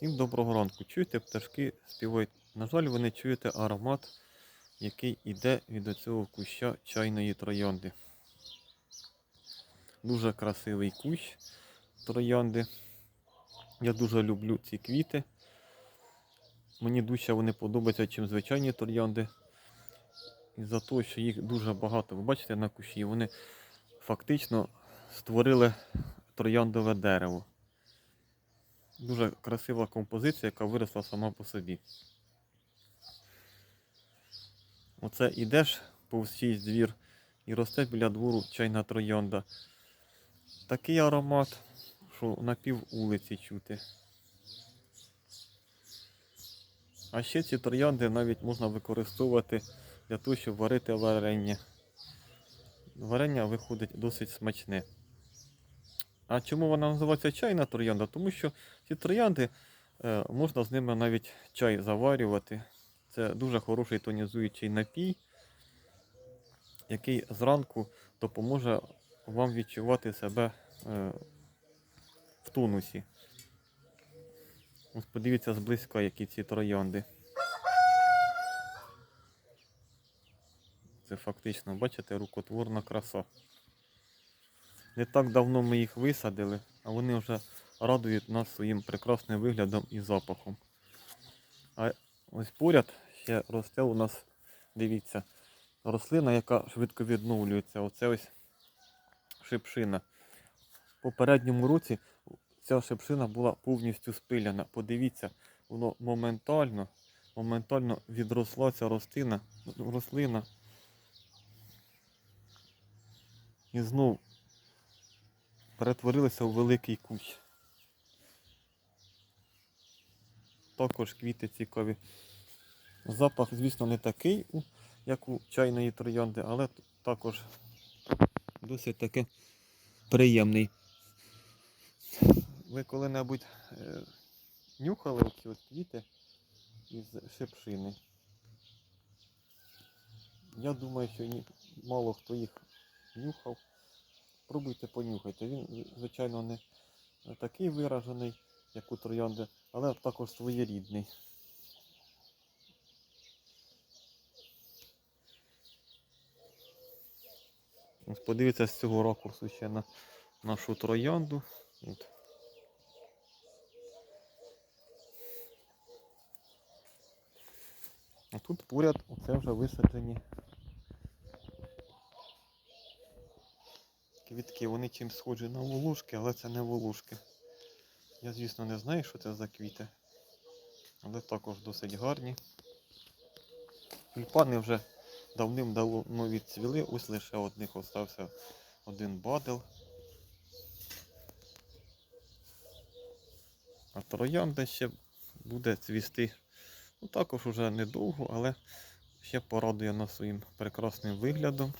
Всім доброго ранку. Чуєте, пташки співають. На жаль, ви не чуєте аромат, який йде від цього куща чайної троянди. Дуже красивий кущ троянди. Я дуже люблю ці квіти. Мені дужче вони подобаються, чим звичайні троянди. І за те, що їх дуже багато. Ви бачите на кущі, вони фактично створили трояндове дерево. Дуже красива композиція, яка виросла сама по собі. Оце ідеш повз чийсь двір і росте біля двору чайна троянда. Такий аромат, що на пів вулиці чути. А ще ці троянди навіть можна використовувати для того, щоб варити варення. Варення виходить досить смачне. А чому вона називається чайна троянда? Тому що ці троянди е, можна з ними навіть чай заварювати. Це дуже хороший тонізуючий напій, який зранку допоможе вам відчувати себе е, в тонусі. Ось подивіться зблизька, які ці троянди. Це фактично, бачите, рукотворна краса. Не так давно ми їх висадили, а вони вже радують нас своїм прекрасним виглядом і запахом. А ось поряд ще росте у нас, дивіться, рослина, яка швидко відновлюється. Оце ось шипшина. В попередньому році ця шипшина була повністю спиляна. Подивіться, воно моментально, моментально відросла ця рослина, рослина. І знов перетворилися у великий кущ. Також квіти цікаві. Запах, звісно, не такий, як у чайної троянди, але також досить таки приємний. Ви коли-небудь е, нюхали оці от квіти із шипшини? Я думаю, що мало хто їх нюхав. Пробуйте понюхайте. Він, звичайно, не такий виражений, як у троянди, але також своєрідний. Ось подивіться з цього ракурсу ще на нашу троянду. От. А тут поряд оце вже висаджені квітки. Вони чим схожі на волошки, але це не волошки. Я, звісно, не знаю, що це за квіти. Але також досить гарні. Тюльпани вже давним-давно відцвіли, ось лише одних остався один бадил. А троянда ще буде цвісти. Ну, також уже недовго, але ще порадує нас своїм прекрасним виглядом.